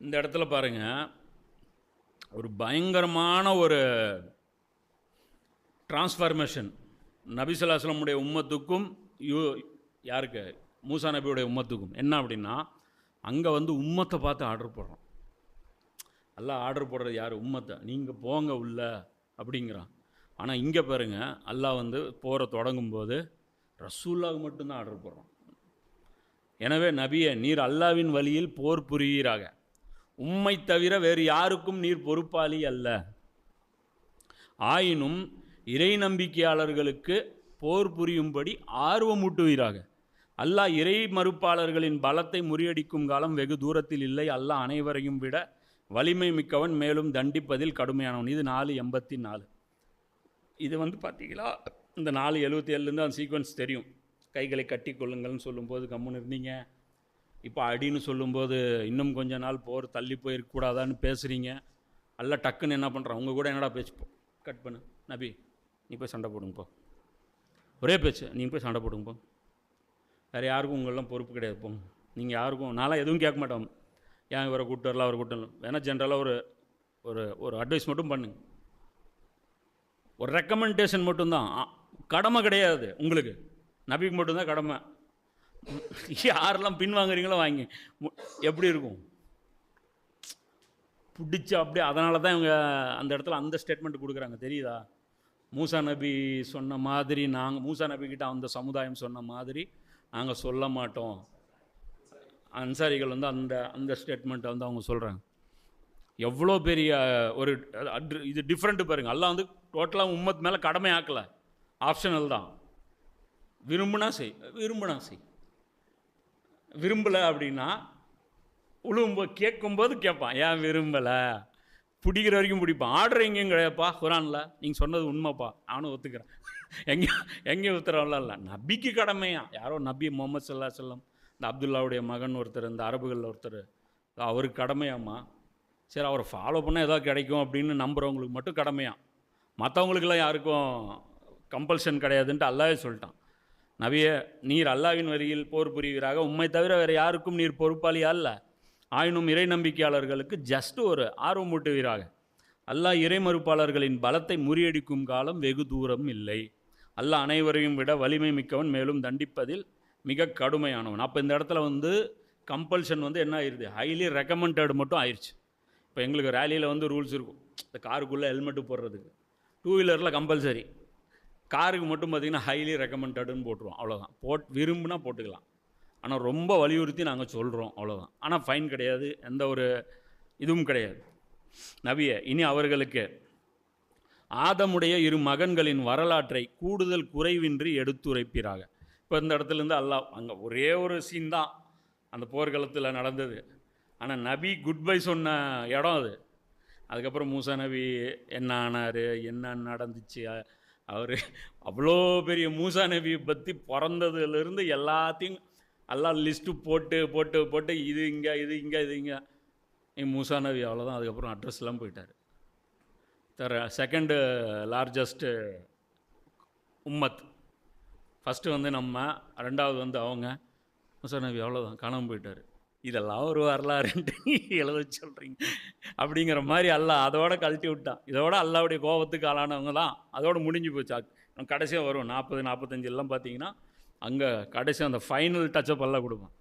இந்த இடத்துல பாருங்கள் ஒரு பயங்கரமான ஒரு டிரான்ஸ்ஃபர்மேஷன் நபிசல்லாஸ்லமுடைய உம்மத்துக்கும் யூ யாருக்கு? மூசா நபியுடைய உம்மத்துக்கும். என்ன அப்படின்னா அங்கே வந்து உம்மத்தை பார்த்து ஆர்டர் போடுறோம் எல்லாம் ஆர்டர் போடுறது யார்? உம்மத்தை. நீங்கள் போங்க உள்ள அப்படிங்கிறான். ஆனால் இங்கே பாருங்கள் அல்லாஹ் வந்து போகிற தொடங்கும்போது ரசூல்லாவுக்கு மட்டும்தான் ஆர்டர் போடுறோம் எனவே நபியை நீர் அல்லாவின் வழியில் போர் புரிவீராக. உம்மை தவிர வேறு யாருக்கும் நீர் பொறுப்பாளி அல்ல. ஆயினும் இறை நம்பிக்கையாளர்களுக்கு போர் புரியும்படி ஆர்வமூட்டுவீராக. அல்லாஹ் இறை மறுப்பாளர்களின் பலத்தை முறியடிக்கும் காலம் வெகு தூரத்தில் இல்லை. அல்லாஹ் அனைவரையும் விட வலிமை மிக்கவன் மேலும் தண்டிப்பதில் கடுமையானவன். இது நாலு எண்பத்தி நாலு இது வந்து பார்த்தீங்களா? இந்த நாலு எழுபத்தி ஏழுலேருந்து அந்த சீக்வன்ஸ் தெரியும். கைகளை கட்டி கொள்ளுங்கள்னு சொல்லும்போது கம்முன்னு இருந்தீங்க. இப்போ அடின்னு சொல்லும்போது இன்னும் கொஞ்ச நாள் போர் தள்ளி போயிருக்கக்கூடாதான்னு பேசுகிறீங்க எல்லாம் டக்குன்னு என்ன பண்ணுறான் உங்கள் கூட என்னடா பேச்சு போ. கட் பண்ணு. நபி நீ போய் சண்டை போடுங்கப்போ. ஒரே பேச்சு. நீங்கள் போய் சண்டை போடுங்கப்போ. வேறு யாருக்கும் உங்களெலாம் பொறுப்பு கிடையாது போங்க நீங்கள் யாருக்கும் நான்லாம் எதுவும் கேட்க மாட்டோம். ஏன் இவரை கூட்டு வரலாம் அவரை கூட்டு வேணால் ஜென்ரலாக ஒரு ஒரு ஒரு அட்வைஸ் மட்டும் பண்ணுங்க. ஒரு ரெக்கமெண்டேஷன் மட்டும்தான். கடமை கிடையாது உங்களுக்கு. நபிக்கு மட்டும்தான் கடமை. யாரெல்லாம் பின் வாங்குறீங்களோ வாங்கி. எப்படி இருக்கும்? பிடிச்சி அப்படியே அதனால தான் இவங்க அந்த இடத்துல அந்த ஸ்டேட்மெண்ட் கொடுக்குறாங்க. தெரியுதா? மூசா நபி சொன்ன மாதிரி நாங்கள் மூசா நபிக்கிட்ட அந்த சமுதாயம் சொன்ன மாதிரி நாங்கள் சொல்ல மாட்டோம். அன்சாரிகள் வந்து அந்த அந்த ஸ்டேட்மெண்ட்டை வந்து அவங்க சொல்கிறாங்க எவ்வளோ பெரிய ஒரு இது டிஃப்ரெண்ட்டு பாருங்கள் எல்லாம் வந்து டோட்டலாக உம்மத் மேலே கடமை ஆக்கலை ஆப்ஷனல் தான். விரும்புனா செய் விரும்புனா செய். விரும்பலை அப்படின்னா உழுவும்போது கேட்கும்போது கேட்பான் ஏன் விரும்பலை? பிடிக்கிற வரைக்கும் பிடிப்பான். ஆர்டர் எங்கேயும் கிடையாதுப்பா குரானில். நீங்கள் சொன்னது உண்மைப்பா. நானும் ஒத்துக்கிறேன். எங்கேயும் எங்கேயும் உத்தரவுலாம் இல்லை. நபிக்கு கடமையா? யாரோ நபி முகமது சல்லா செல்லம் இந்த அப்துல்லாவுடைய மகன் ஒருத்தர் இந்த அரபுகளில் ஒருத்தர். அவருக்கு கடமையாம்மா. சரி அவரை ஃபாலோ பண்ணால் ஏதோ கிடைக்கும் அப்படின்னு நம்புகிறவங்களுக்கு மட்டும் கடமையாம் மற்றவங்களுக்கெல்லாம் யாருக்கும் கம்பல்ஷன் கிடையாதுன்ட்டு அல்லாவே சொல்லிட்டான். நவிய நீர் அல்லாவின் வரியில் போர் புரிகிறாக உம்மை தவிர வேறு யாருக்கும் நீர் பொறுப்பாளி அல்ல. ஆயினும் இறை நம்பிக்கையாளர்களுக்கு ஜஸ்ட் ஒரு ஆர்வம் ஊட்டுவீராக. அல்லாஹ் இறை மறுப்பாளர்களின் பலத்தை முறியடிக்கும் காலம் வெகு தூரம் இல்லை. அல்லாஹ் அனைவரையும் விட வலிமை மிக்கவன் மேலும் தண்டிப்பதில் மிக கடுமையானவன். அப்போ இந்த இடத்துல வந்து கம்பல்ஷன் வந்து என்ன ஆயிடுது ஹைலி ரெக்கமெண்டட் மட்டும் ஆயிடுச்சு இப்போ எங்களுக்கு ரேலியில் வந்து ரூல்ஸ் இருக்கும். இந்த காருக்குள்ளே ஹெல்மெட்டு போடுறதுக்கு. டூ வீலரில் கம்பல்சரி காருக்கு மட்டும் பார்த்திங்கன்னா ஹைலி ரெக்கமெண்டடுன்னு போட்டுருவோம் அவ்வளோதான் போட் விரும்புனா போட்டுக்கலாம். ஆனால் ரொம்ப வலியுறுத்தி நாங்கள் சொல்கிறோம் அவ்வளோதான் ஆனால் ஃபைன் கிடையாது எந்த ஒரு இதுவும் கிடையாது. நபிய இனி அவர்களுக்கு ஆதமுடைய இரு மகன்களின் வரலாற்றை கூடுதல் குறைவின்றி எடுத்துரைப்பீராக. இப்போ இந்த இடத்துலேருந்து அல்லாஹ் அங்கே ஒரே ஒரு சீன் தான் அந்த போர்க்களத்தில் நடந்தது. ஆனால் நபி குட் பை சொன்ன இடம் அது. அதுக்கப்புறம் மூசா நபி என்ன ஆனார் என்ன நடந்துச்சு அவர் அவ்வளோ பெரிய மூசா நபியை பற்றி பிறந்ததுலேருந்து எல்லாத்தையும் எல்லாம் லிஸ்ட்டு போட்டு போட்டு போட்டு இது இங்கே இது இங்கே இது இங்கே. மூசா நபி அவ்வளோதான் அதுக்கப்புறம் அட்ரஸ்லாம் போயிட்டார். தர செகண்டு லார்ஜஸ்ட்டு உம்மத். ஃபஸ்ட்டு வந்து நம்ம ரெண்டாவது வந்து அவங்க. மூசா நபி அவ்வளோதான் காணாமல் போயிட்டார். இதெல்லாம் ஒரு வரலாறுன்ட்டு எழுத சொல்கிறீங்க அப்படிங்கிற மாதிரி அல்லாஹ் அதோட கழட்டி விட்டான். இதோட அல்லாவுடைய கோபத்துக்கு ஆளானவங்க தான். அதோட முடிஞ்சு போச்சா. கடைசியாக வரும் நாற்பது நாற்பத்தஞ்சு எல்லாம் பார்த்தீங்கன்னா அங்கே கடைசி அந்த ஃபைனல் டச்சப் எல்லாம் கொடுப்பான்.